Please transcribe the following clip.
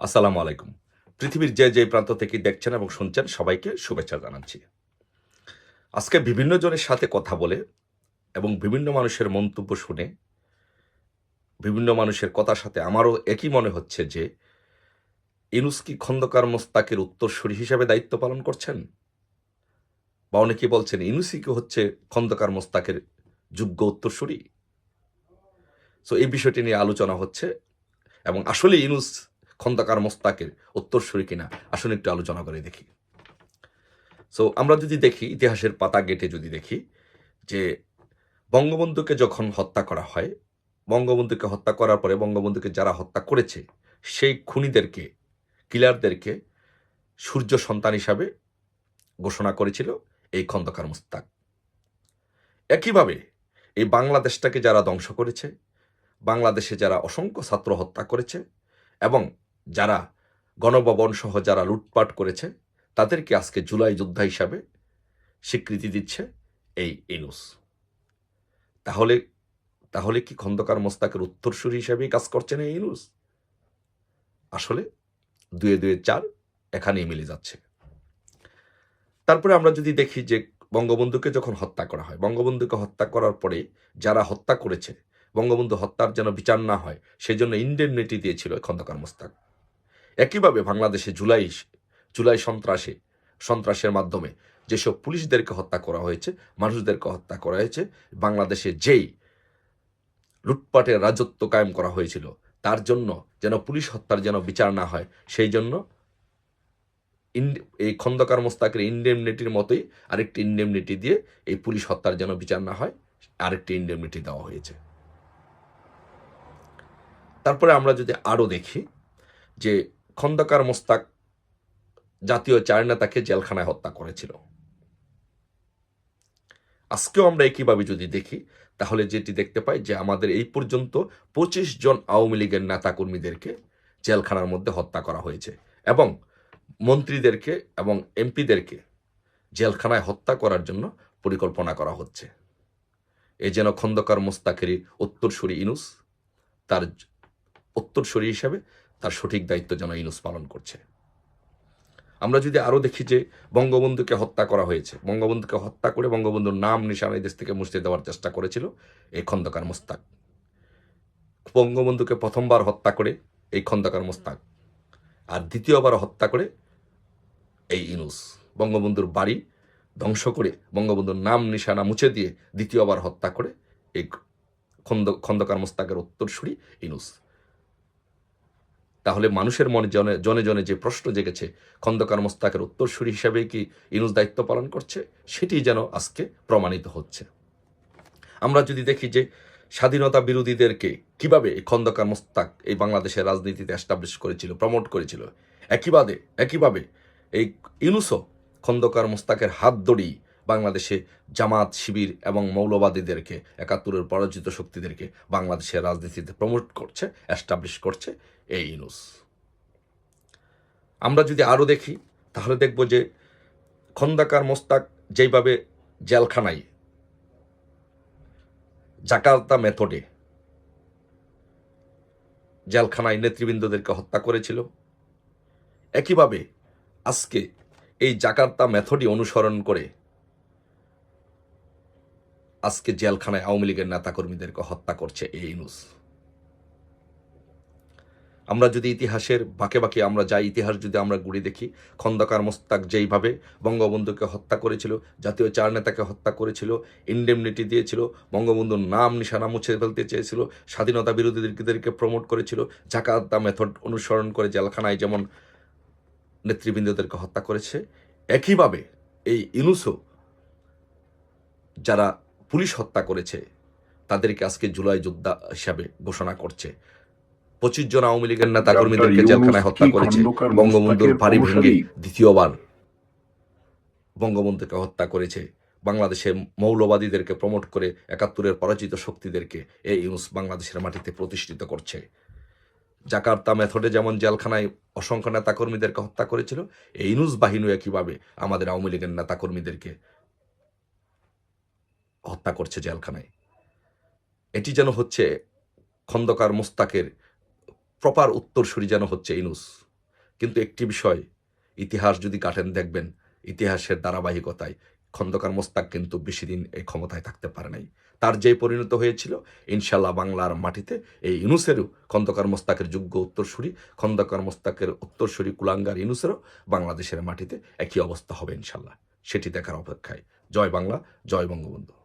আসসালামু আলাইকুম। পৃথিবীর যে যে প্রান্ত থেকে দেখছেন এবং শুনছেন, সবাইকে শুভেচ্ছা জানাচ্ছি। আজকে বিভিন্ন জনের সাথে কথা বলে এবং বিভিন্ন মানুষের মন্তব্য শুনে, বিভিন্ন মানুষের কথার সাথে আমারও একই মনে হচ্ছে যে, ইনুস কি খন্দকার মোস্তাকের উত্তরসূরি হিসেবে দায়িত্ব পালন করছেন? বা অনেকে বলছেন, ইনুসই কি হচ্ছে খন্দকার মোস্তাকের যোগ্য উত্তরসূরি? সো এই বিষয়টি নিয়ে আলোচনা হচ্ছে এবং আসলে ইনুস খন্দকার মোস্তাকের উত্তরসূরি কিনা? আসলে একটু আলোচনা করে দেখি। সো আমরা যদি দেখি, ইতিহাসের পাতা গেটে যদি দেখি, যে বঙ্গবন্ধুকে যখন হত্যা করা হয়, বঙ্গবন্ধুকে হত্যা করার পরে বঙ্গবন্ধুকে যারা হত্যা করেছে, সেই খুনিদেরকে, কিলারদেরকে সূর্য সন্তান হিসাবে ঘোষণা করেছিল এই খন্দকার মোস্তাক। একইভাবে এই বাংলাদেশটাকে যারা ধ্বংস করেছে, বাংলাদেশে যারা অসংখ্য ছাত্র হত্যা করেছে এবং যারা গণভবন সহ যারা লুটপাট করেছে, তাদেরকে আজকে জুলাই যোদ্ধা হিসাবে স্বীকৃতি দিচ্ছে এই ইনুস। তাহলে তাহলে কি খন্দকার মোস্তাকের উত্তরসূরি হিসাবেই কাজ করছেন এই ইনুস? আসলে দুয়ে দুয়ে চার এখানেই মিলে যাচ্ছে। তারপরে আমরা যদি দেখি যে বঙ্গবন্ধুকে যখন হত্যা করা হয়, বঙ্গবন্ধুকে হত্যা করার পরে যারা হত্যা করেছে, বঙ্গবন্ধু হত্যার যেন বিচার না হয় সেই জন্য ইন্ডেমনিটি দিয়েছিল খন্দকার মোস্তাক। একইভাবে বাংলাদেশে জুলাই জুলাই সন্ত্রাসে, সন্ত্রাসের মাধ্যমে যেসব পুলিশদেরকে হত্যা করা হয়েছে, মানুষদেরকে হত্যা করা হয়েছে, বাংলাদেশে যেই লুটপাটের রাজত্ব কায়েম করা হয়েছিল, তার জন্য যেন পুলিশ হত্যার যেন বিচার না হয়, সেই জন্য এই খন্দকার মোস্তাকের ইন্ডেমনিটির মতোই আরেকটি ইন্ডেমনিটি দিয়ে এই পুলিশ হত্যার যেন বিচার না হয়, আরেকটি ইন্ডেমনিটি দেওয়া হয়েছে। তারপরে আমরা যদি আরও দেখি যে খন্দকার মোস্তাক জাতীয় চার নেতাকে জেলখানায় হত্যা করেছিল। আজকেও আমরা একইভাবে যদি দেখি, তাহলে যেটি দেখতে পাই যে আমাদের এই পর্যন্ত পঁচিশ জন আওয়ামী লীগের নেতাকর্মীদেরকে জেলখানার মধ্যে হত্যা করা হয়েছে এবং মন্ত্রীদেরকে এবং এমপিদেরকে জেলখানায় হত্যা করার জন্য পরিকল্পনা করা হচ্ছে। এ যেন খন্দকার মোস্তাকেরই উত্তরসূরি ইনুস, তার উত্তরসূরি হিসাবে তার সঠিক দায়িত্ব যেন ইনুস পালন করছে। আমরা যদি আরও দেখি যে বঙ্গবন্ধুকে হত্যা করা হয়েছে, বঙ্গবন্ধুকে হত্যা করে বঙ্গবন্ধুর নাম নিশানা দেশ থেকে মুছতে দেওয়ার চেষ্টা করেছিল এই খন্দকার মোস্তাক। বঙ্গবন্ধুকে প্রথমবার হত্যা করে এই খন্দকার মোস্তাক আর দ্বিতীয়বার হত্যা করে এই ইনুস। বঙ্গবন্ধুর বাড়ি ধ্বংস করে বঙ্গবন্ধুর নাম নিশানা মুছে দিয়ে দ্বিতীয়বার হত্যা করে এই খন্দ, খন্দকার মোস্তাকের উত্তরসূরি ইনুস। তাহলে মানুষের মনে জনে জনে জনে যে প্রশ্ন জেগেছে, খন্দকার মোস্তাকের উত্তরসূরি হিসাবে কি ইনুস দায়িত্ব পালন করছে? সেটি যেন আজকে প্রমাণিত হচ্ছে। আমরা যদি দেখি যে স্বাধীনতা বিরোধীদেরকে কীভাবে খন্দকার মোস্তাক এই বাংলাদেশের রাজনীতিতে এস্টাবলিশ করেছিল প্রমোট করেছিল একইভাবে একইভাবে এই ইনুসও খন্দকার মোস্তাকের হাত ধরেই বাংলাদেশে জামাত, শিবির এবং মৌলবাদীদেরকে, একাত্তরের পরাজিত শক্তিদেরকে বাংলাদেশের রাজনীতিতে প্রমোট করছে এস্টাবলিশ করছে এই ইনুস আমরা যদি আরও দেখি, তাহলে দেখব যে খন্দাকার মোস্তাক যেইভাবে জেলখানায় জাকার্তা মেথডে জেলখানায় নেতৃবৃন্দদেরকে হত্যা করেছিল, একইভাবে আজকে এই জাকার্তা মেথডই অনুসরণ করে আজকে জেলখানায় আওয়ামী লীগের নেতাকর্মীদেরকে হত্যা করছে এই ইনুস আমরা যদি ইতিহাসের বাঁকে বাঁকে, আমরা যাই ইতিহাস যদি আমরা গুড়ি দেখি, খন্দকার মোস্তাক যেইভাবে বঙ্গবন্ধুকে হত্যা করেছিল, জাতীয় চার নেতাকে হত্যা করেছিল ইন্ডেমনিটি দিয়েছিল, বঙ্গবন্ধুর নাম নিশানা মুছে ফেলতে চেয়েছিল, স্বাধীনতা বিরোধীদেরকে প্রমোট করেছিল, জাকাত মেথড অনুসরণ করে জেলখানায় যেমন নেতৃবৃন্দদেরকে হত্যা করেছে, একইভাবে এই ইনুসও যারা পুলিশ হত্যা করেছে। তাদেরকে আজকে জুলাই যোদ্ধা হিসাবে ঘোষণা করছে। পঁচিশ জন আওয়ামী লীগের নেতা কর্মীদেরকে জেলখানায় হত্যা করেছে। বঙ্গবন্ধুর বাড়ি ভেঙে দ্বিতীয়বার বঙ্গবন্ধুকে হত্যা করেছে। বাংলাদেশে মৌলবাদীদেরকে প্রমোট করে একাত্তরের পরাজিত শক্তিদেরকে এই ইউনুস বাংলাদেশের মাটিতে প্রতিষ্ঠিত করছে। জাকার্তা মেথডে যেমন জেলখানায় অসংখ্য নেতাকর্মীদেরকে হত্যা করেছিল এই ইউনুস বাহিনী একইভাবে আমাদের আওয়ামী লীগের নেতাকর্মীদেরকে হত্যা করছে জেলখানায়। এটি যেন হচ্ছে খন্দকার মোস্তাকের প্রপার উত্তরসূরি যেন হচ্ছে ইনুস। কিন্তু একটি বিষয়, ইতিহাস যদি কাটেন দেখবেন, ইতিহাসের ধারাবাহিকতায় খন্দকার মোস্তাক কিন্তু বেশি দিন এই ক্ষমতায় থাকতে পারে নাই। তার যে পরিণত হয়েছিল ইনশাল্লাহ বাংলার মাটিতে এই ইনুসেরও খন্দকার মোস্তাকের যোগ্য উত্তরসূরি, খন্দকার মোস্তাকের উত্তরসূরি কুলাঙ্গার ইনুসেরও বাংলাদেশের মাটিতে একই অবস্থা হবে ইনশাল্লাহ সেটি দেখার অপেক্ষায়। জয় বাংলা, জয় বঙ্গবন্ধু।